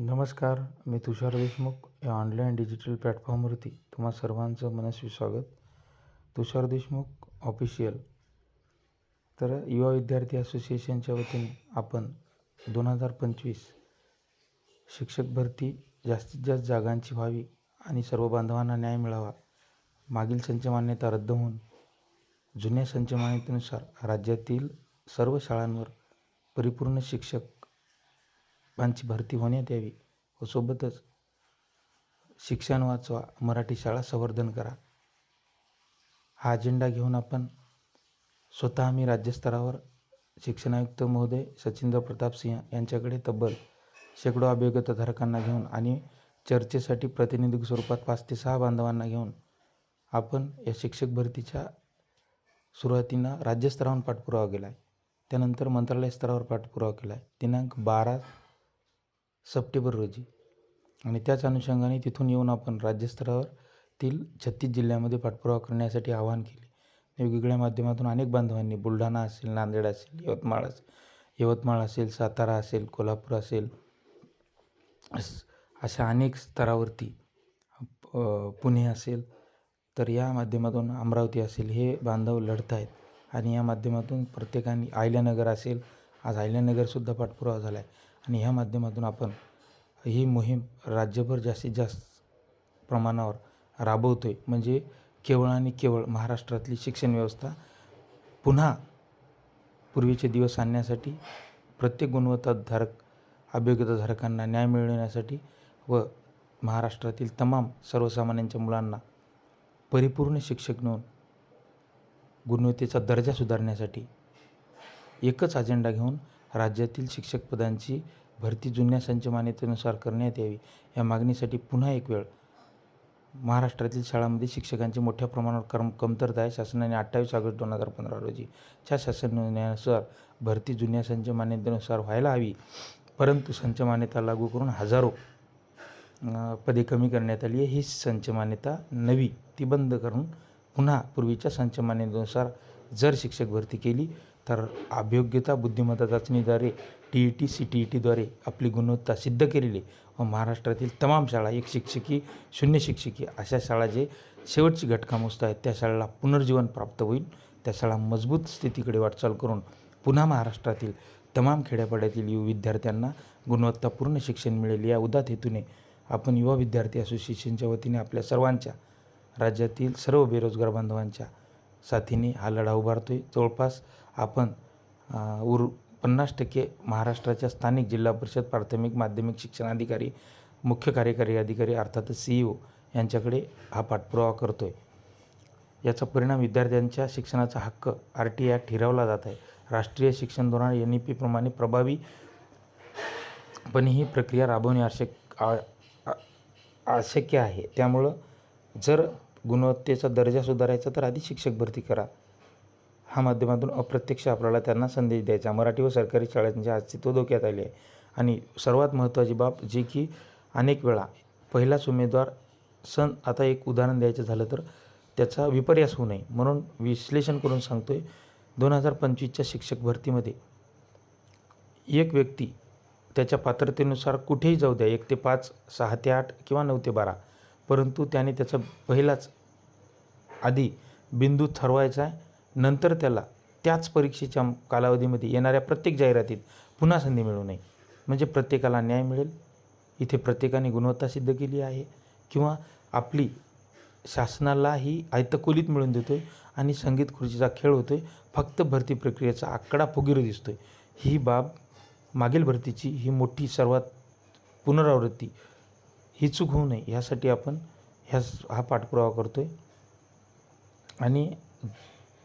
नमस्कार मी तुषार देशमुख या online digital प्लॅटफॉर्मवरती तुम्हा सर्वांचं मनस्वी स्वागत. तुषार देशमुख ऑफिशियल तर युवा विद्यार्थी असोसिएशनच्या वतीने आपण दोन हजार पंचवीस शिक्षक भरती जास्तीत जास्त जागांची व्हावी आणि सर्व बांधवांना न्याय मिळावा मागील संचमान्यता रद्द होऊन जुन्या संचमान्यतेनुसार राज्यातील सर्व शाळांवर परिपूर्ण शिक्षक ची भरती होण्यात यावी. व सोबतच शिक्षण वाचवा मराठी शाळा संवर्धन करा. हा अजेंडा घेऊन आपण स्वतः आम्ही राज्यस्तरावर शिक्षण आयुक्त महोदय सचिंद्र प्रताप सिंह यांच्याकडे तब्बल शेकडो अभियोग्यताधारकांना घेऊन आणि चर्चेसाठी प्रतिनिधी स्वरूपात पाच ते सहा बांधवांना घेऊन आपण या शिक्षक भरतीच्या सुरुवातींना राज्यस्तरावर पाठपुरावा केला आहे त्यानंतर मंत्रालय स्तरावर पाठपुरावा केला आहे दिनांक बारा सप्टेंबर रोजी. आणि त्याच अनुषंगाने तिथून येऊन आपण राज्यस्तरावरील छत्तीस जिल्ह्यामध्ये पाठपुरावा करण्यासाठी आवाहन केले. वेगवेगळ्या माध्यमातून अनेक बांधवांनी बुलढाणा असेल नांदेड असेल यवतमाळ असेल यवतमाळ असेल सातारा असेल कोल्हापूर असेल अशा अनेक स्तरावरती पुणे असेल तर या माध्यमातून अमरावती असेल हे बांधव लढत आहेत. आणि या माध्यमातून प्रत्येकाने आयल्यानगर असेल आज अहिल्यानगरसुद्धा पाठपुरावा झाला आहे आणि ह्या माध्यमातून आपण ही मोहीम राज्यभर जास्तीत जास्त प्रमाणावर राबवतो आहे म्हणजे केवळ आणि केवळ महाराष्ट्रातली शिक्षण व्यवस्था पुन्हा पूर्वीचे दिवस आणण्यासाठी प्रत्येक गुणवत्ताधारक अभियोग्यताधारकांना न्याय मिळवण्यासाठी व महाराष्ट्रातील तमाम सर्वसामान्यांच्या मुलांना परिपूर्ण शिक्षक नेऊन गुणवत्तेचा दर्जा सुधारण्यासाठी एकच अजेंडा घेऊन राज्यातील शिक्षक पदांची भरती जुन्या संच मान्यतेनुसार करण्यात यावी या मागणीसाठी पुन्हा एक वेळ. महाराष्ट्रातील शाळांमध्ये शिक्षकांची मोठ्या प्रमाणावर कम कमतरता आहे. शासनाने अठ्ठावीस ऑगस्ट दोन हजार पंधरा रोजीच्या शासन निर्णयानुसार भरती जुन्या संच मान्यतेनुसार व्हायला हवी. परंतु संच मान्यता लागू करून हजारो पदे कमी करण्यात आली आहे. ही संच मान्यता नवी ती बंद करून पुन्हा पूर्वीच्या संच मान्यतेनुसार जर शिक्षक भरती केली तर अभियोग्यता बुद्धिमत्ता चाचणीद्वारे T E T C T E टीद्वारे आपली गुणवत्ता सिद्ध केलेली व महाराष्ट्रातील तमाम शाळा एक शिक्षकी शून्य शिक्षकी अशा शाळा जे शेवटची घटका मोजत आहेत त्या शाळेला पुनर्जीवन प्राप्त होईल. त्या शाळा मजबूत स्थितीकडे वाटचाल करून पुन्हा महाराष्ट्रातील तमाम खेड्यापाड्यातील युवा विद्यार्थ्यांना गुणवत्तापूर्ण शिक्षण मिळेल. या उदात हेतूने आपण युवा विद्यार्थी असोसिएशनच्या वतीने आपल्या सर्वांच्या राज्यातील सर्व बेरोजगार बांधवांच्या साथीने हा लढा उभारतो आहे जवळपास आपण उर पन्नास टक्के महाराष्ट्राच्या स्थानिक जिल्हा परिषद प्राथमिक माध्यमिक शिक्षणाधिकारी मुख्य कार्यकारी अधिकारी अर्थातच सी ई ओ यांच्याकडे हा पाठपुरावा करतो आहे याचा परिणाम विद्यार्थ्यांच्या शिक्षणाचा हक्क आर टी ॲक्ट हिरावला जात आहे. राष्ट्रीय शिक्षण धोरण एन ई पीप्रमाणे प्रभावीपणे ही प्रक्रिया राबवणे आवश्यक आ- आ- अशक्य आहे. त्यामुळं जर गुणवत्तेचा दर्जा सुधारायचा तर आधी शिक्षक भरती करा. हा माध्यमातून अप्रत्यक्ष आपल्याला त्यांना संदेश द्यायचा. मराठी व सरकारी शाळांचे अस्तित्व धोक्यात आले आहे. आणि सर्वात महत्त्वाची बाब जी की अनेक वेळा पहिलाच उमेदवार सण आता एक उदाहरण द्यायचं झालं तर त्याचा विपर्यास होऊ नये. म्हणून विश्लेषण करून सांगतो आहे दोन हजार पंचवीसच्या शिक्षक भरतीमध्ये एक व्यक्ती त्याच्या पात्रतेनुसार कुठेही जाऊ द्या. एक ते पाच सहा ते आठ किंवा नऊ ते बारा. परंतु त्याने त्याचा पहिलाच आधी बिंदू ठरवायचा आहे. नंतर त्याला त्याच परीक्षेच्या कालावधीमध्ये येणाऱ्या प्रत्येक जाहिरातीत पुन्हा संधी मिळू नये. म्हणजे प्रत्येकाला न्याय मिळेल. इथे प्रत्येकाने गुणवत्ता सिद्ध केली आहे. किंवा आपली शासनाला ही आयतकोलीत मिळून देतो आहे आणि संगीत खुर्चीचा खेळ होतो आहे फक्त भरती प्रक्रियेचा आकडा फुगीर दिसतो आहे ही बाब मागील भरतीची ही मोठी सर्वात पुनरावृत्ती. ही चूक होऊ नये. ह्यासाठी आपण ह्या हा पाठपुरावा करतो आहे आणि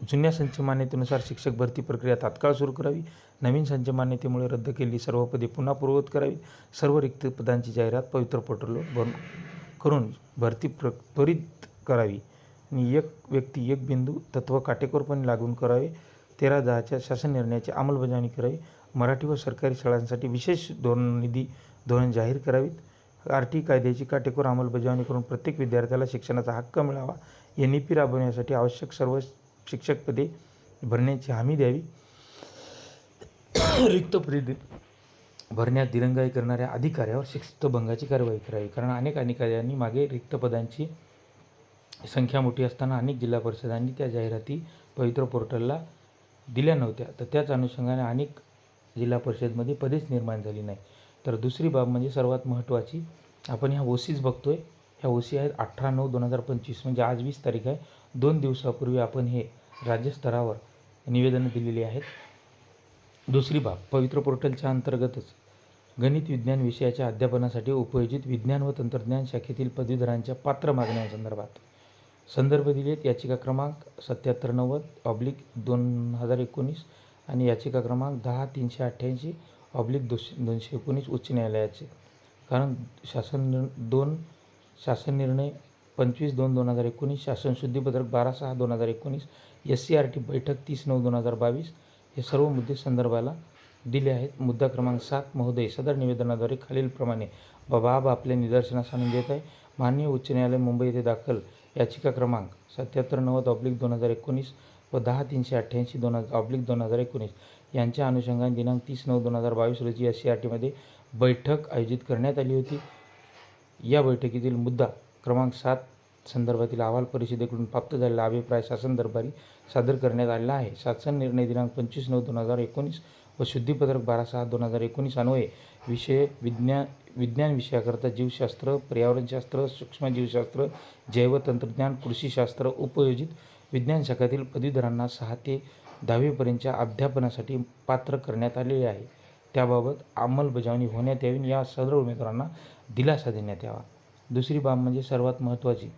जुन्या संचमान्यतेनुसार शिक्षक भरती प्रक्रिया तात्काळ सुरू करावी. नवीन संच मान्यतेमुळे रद्द केलेली सर्व पदे पुन्हा पूर्ववत करावी. सर्व रिक्त पदांची जाहिरात पवित्र पोर्टलवर भरून करून भरती प्र त्वरित करावी. आणि एक व्यक्ती एक बिंदू तत्व काटेकोरपणे लागून करावे. तेरा दहाच्या शासन निर्णयाची अंमलबजावणी करावी. मराठी व सरकारी शाळांसाठी विशेष धोरण निधी धोरण जाहीर करावीत. आर टी कायद्याची काटेकोर अंमलबजावणी करून प्रत्येक विद्यार्थ्याला शिक्षणाचा हक्क मिळावा एन ई पी राबवण्यासाठी आवश्यक सर्व शिक्षकपदे भरण्याची हमी द्यावी. रिक्त पदे भरण्यात दिरंगाई करणाऱ्या अधिकाऱ्यावर शिस्तभंगाची कारवाई करावी. कारण अनेक अधिकाऱ्यांनी मागे रिक्त पदांची संख्या मोठी असताना अनेक जिल्हा परिषदांनी त्या जाहिराती पवित्र पोर्टलला दिल्या नव्हत्या. तर त्याच अनुषंगाने अनेक जिल्हा परिषदमध्ये पदेच निर्माण झाली नाही. तर दुसरी बाब म्हणजे सर्वात महत्त्वाची आपण ह्या ओसीज आहे ह्या ओसी आहेत अठरा नऊ दोन हजार पंचवीस म्हणजे आज वीस तारीख आहे. दोन दिवसापूर्वी आपण हे राज्यस्तरावर निवेदनं दिलेली आहेत. दुसरी बाब पवित्र पोर्टलच्या अंतर्गतच गणित विज्ञान विषयाच्या अध्यापनासाठी उपयोजित विज्ञान व तंत्रज्ञान शाखेतील पदवीधरांच्या पात्र मागण्यांसंदर्भात. संदर्भ दिलेत याचिका क्रमांक सत्याहत्तर नव्वद ऑब्लिक दोन हजार एकोणीस आणि याचिका क्रमांक दहा तीनशे अठ्ठ्याऐंशी ऑब्लिक दोनशे दोनशे एकोणीस उच्च न्यायालयाचे. कारण शासन निर दोन शासन निर्णय पंचवीस दोन दोन हजार एकोणीस शासन शुद्धीपत्रक बारा सहा दोन हजार एकोणीस एस सी आर टी बैठक तीस नऊ दोन हजार बावीस हे सर्व मुद्दे संदर्भाला दिले आहेत. मुद्दा क्रमांक सात महोदय सदर निवेदनाद्वारे खालीलप्रमाणे बाब आपल्या निदर्शनास आणून देत आहे. माननीय उच्च न्यायालय मुंबई येथे दाखल. याचिका क्रमांक सत्याहत्तर नव्वद ऑब्लिक दोन हजार एकोणीस व दहा तीनशे अठ्ठ्याऐंशी दोन हजार ऑब्लिक दोन हजार एकोणीस. यांच्या अनुषंगाने दिनांक तीस नऊ दोन हजार बावीस रोजी एस सी आर टीमध्ये बैठक आयोजित करण्यात आली होती. या बैठकीतील मुद्दा क्रमांक सात संदर्भातील अहवाल परिषदेकडून प्राप्त झालेला अभिप्राय शासन दरबारी सादर करण्यात आलेला आहे. शासन निर्णय दिनांक पंचवीस नऊ दोन हजार एकोणीस व शुद्धीपत्रक बारा सहा दोन हजार एकोणीस अन्वये विषय विज्ञान विज्ञान विषयाकरता जीवशास्त्र पर्यावरणशास्त्र सूक्ष्मजीवशास्त्र जैवतंत्रज्ञान कृषीशास्त्र उपयोजित विज्ञान शाखातील पदवीधरांना सहा ते दहावीपर्यंतच्या अध्यापनासाठी पात्र करण्यात आलेले आहे. त्याबाबत अंमलबजावणी होण्यात यावी या सर्व उमेदवारांना दिलासा देण्यात यावा. दुसरी बाब म्हणजे सर्वात महत्त्वाची.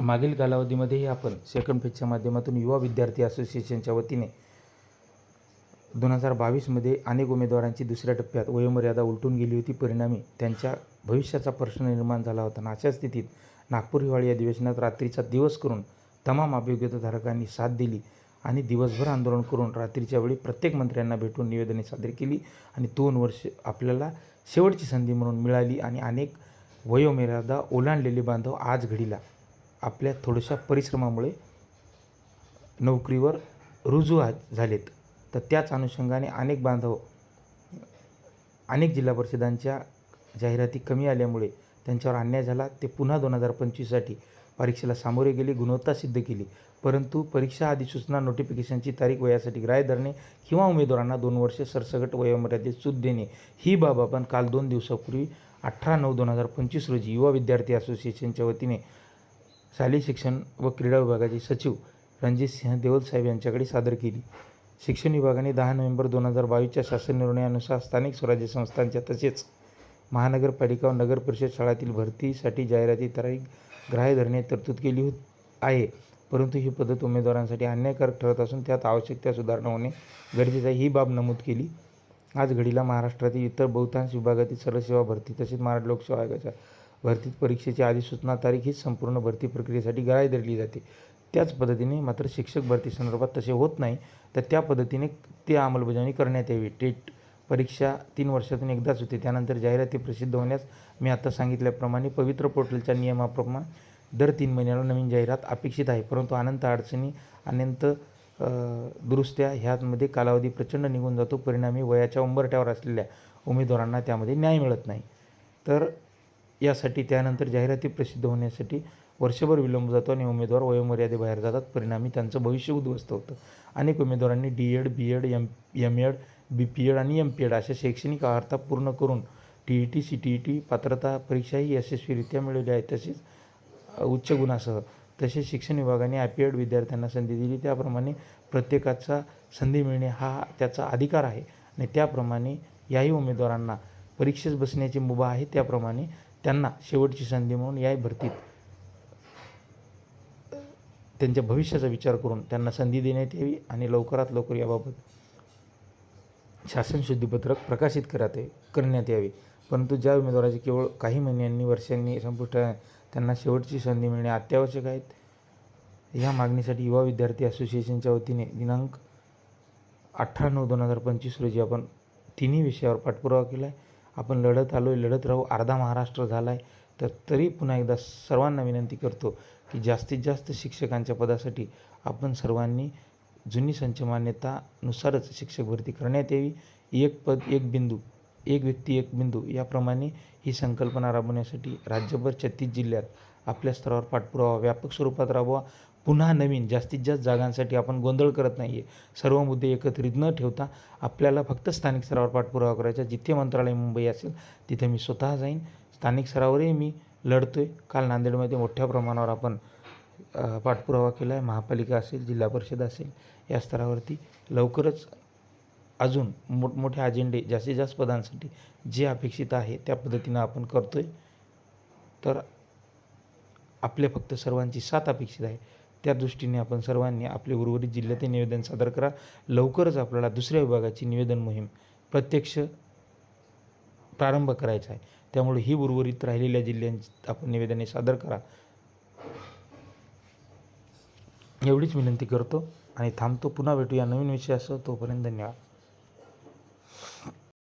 मागील कालावधीमध्येही आपण सेकंड फेजच्या माध्यमातून युवा विद्यार्थी असोसिएशनच्या वतीने दोन हजार बावीसमध्ये अनेक उमेदवारांची दुसऱ्या टप्प्यात वयोमर्यादा उलटून गेली होती. परिणामी त्यांच्या भविष्याचा प्रश्न निर्माण झाला होता. आणि अशा स्थितीत नागपूर हिवाळी अधिवेशनात रात्रीचा दिवस करून तमाम अभियोग्यताधारकांनी साथ दिली आणि दिवसभर आंदोलन करून रात्रीच्या वेळी प्रत्येक मंत्र्यांना भेटून निवेदने सादर केली आणि दोन वर्ष आपल्याला शेवटची संधी म्हणून मिळाली आणि अनेक वयोमर्यादा ओलांडलेले बांधव आज घडीला आपल्या थोड्याशा परिश्रमामुळे नोकरीवर रुजू झालेत. तर त्याच अनुषंगाने अनेक बांधव अनेक जिल्हा परिषदांच्या जाहिराती कमी आल्यामुळे त्यांच्यावर अन्याय झाला. ते पुन्हा दोन हजार पंचवीससाठी परीक्षेला सामोरे गेले गुणवत्ता सिद्ध केली. परंतु परीक्षा अधिसूचना नोटिफिकेशनची तारीख वयासाठी ग्राह्य धरणे किंवा उमेदवारांना दोन वर्षे सरसकट वयोमर्यादेत सूट देणे ही बाब आपण काल दोन दिवसापूर्वी अठरा नऊ दोन हजार पंचवीस रोजी युवा विद्यार्थी असोसिएशनच्या वतीने शालेय शिक्षण व क्रीडा विभागाचे सचिव रणजित सिंह देवल साहेब यांच्याकडे सादर केली. शिक्षण विभागाने दहा नोव्हेंबर दोन हजार बावीसच्या शासन निर्णयानुसार स्थानिक स्वराज्य संस्थांच्या तसेच महानगरपालिका व नगर परिषद शाळातील भरतीसाठी जाहिराती तारीख ग्राह्य धरणे तरतूद केली होत आहे. परंतु ही पद्धत उमेदवारांसाठी अन्यायकारक ठरत असून त्यात आवश्यक त्या सुधारणा होणे गरजेचं आहे. ही बाब नमूद केली. आज घडीला महाराष्ट्रातील इतर बहुतांश विभागातील सर्व सेवा भरती तसेच महाराष्ट्र लोकसेवा आयोगाच्या भरतीत परीक्षेची अधिसूचना तारीख ही संपूर्ण भरती प्रक्रियेसाठी ग्राह्य धरली जाते. त्याच पद्धतीने मात्र शिक्षक भरती संदर्भात तसे होत नाही तर त्या पद्धतीने ते अंमलबजावणी करण्यात यावी. टेट परीक्षा तीन वर्षातून एकदाच होते. त्यानंतर जाहिराती प्रसिद्ध होण्यास मी आता सांगितल्याप्रमाणे पवित्र पोर्टलच्या नियमाप्रमाणे दर तीन महिन्याला नवीन जाहिरात अपेक्षित आहे. परंतु अनंत अडचणी अनंत दुरुस्त्या ह्यामध्ये कालावधी प्रचंड निघून जातो. परिणामी वयाच्या उंबरठ्यावर असलेल्या उमेदवारांना त्यामध्ये न्याय मिळत नाही. तर यासाठी त्यानंतर जाहिराती प्रसिद्ध होण्यासाठी वर्षभर विलंब जातो आणि उमेदवार वयोमर्यादेबाहेर जातात. परिणामी त्यांचं भविष्य उद्ध्वस्त होतं. अनेक उमेदवारांनी D Ed B Ed M M Ed B P Ed आणि एम पी एड अशा शैक्षणिक अर्हता पूर्ण करून T E T C T E T पात्रता परीक्षाही यशस्वीरित्या मिळवल्या आहेत. तसेच उच्च गुणासह तसेच शिक्षण विभागाने आय पी एड विद्यार्थ्यांना संधी दिली. त्याप्रमाणे प्रत्येकाचा संधी मिळणे हा त्याचा अधिकार आहे. आणि त्याप्रमाणे याही उमेदवारांना परीक्षेस बसण्याची मुभा आहे. त्याप्रमाणे त्यांना शेवटची संधी म्हणून याही भरतीत त्यांच्या भविष्याचा विचार करून त्यांना संधी देण्यात यावी आणि लवकरात लवकर याबाबत शासन शुद्धीपत्रक प्रकाशित करत करण्यात यावे. परंतु ज्या उमेदवाराचे केवळ काही महिन्यांनी वर्षांनी संपुष्ट त्यांना शेवटची संधी मिळणे अत्यावश्यक आहेत. ह्या मागणीसाठी युवा विद्यार्थी असोसिएशनच्या वतीने दिनांक अठरा नऊ दोन हजार पंचवीस रोजी आपण तिन्ही विषयावर पाठपुरावा केला आहे आपण लढत आलो आहे लढत राहू अर्धा महाराष्ट्र झाला आहे तर तरी पुन्हा एकदा सर्वांना विनंती करतो की जास्तीत जास्त शिक्षकांच्या पदासाठी आपण सर्वांनी जुनी संच मान्यतानुसारच शिक्षक भरती करण्यात यावी. एक पद एक बिंदू एक व्यक्ती एक बिंदू याप्रमाणे ही संकल्पना राबवण्यासाठी राज्यभर छत्तीस जिल्ह्यात आपल्या स्तरावर पाठपुरावा व्यापक स्वरूपात राबवा. पुन्हा नवीन जास्तीत जास्त जागांसाठी आपण गोंधळ करत नाही आहे सर्व मुद्दे एकत्रित न ठेवता आपल्याला फक्त स्थानिक स्तरावर पाठपुरावा करायचा. जिथे मंत्रालय मुंबई असेल तिथे मी स्वतः जाईन. स्थानिक स्तरावरही मी लढतो आहे काल नांदेडमध्ये मोठ्या प्रमाणावर आपण पाठपुरावा केला आहे महापालिका असेल जिल्हा परिषद असेल या स्तरावरती लवकरच अजून मोठमोठे अजेंडे जास्तीत जास्त पदांसाठी जे अपेक्षित आहे त्या पद्धतीनं आपण करतो आहे तर आपल्या फक्त सर्वांची साथ अपेक्षित आहे. त्या दृष्टीने आपण सर्वांनी आपले उर्वरित जिल्ह्यातील निवेदन सादर करा. लवकरच आपल्याला दुसऱ्या विभागाची निवेदन मोहीम प्रत्यक्ष प्रारंभ करायचा आहे. त्यामुळे ही उर्वरित राहिलेल्या जिल्ह्यांची आपण निवेदने सादर करा. एवढीच विनंती करतो आणि थांबतो. पुन्हा भेटूया नवीन विषयासह. तोपर्यंत धन्यवाद.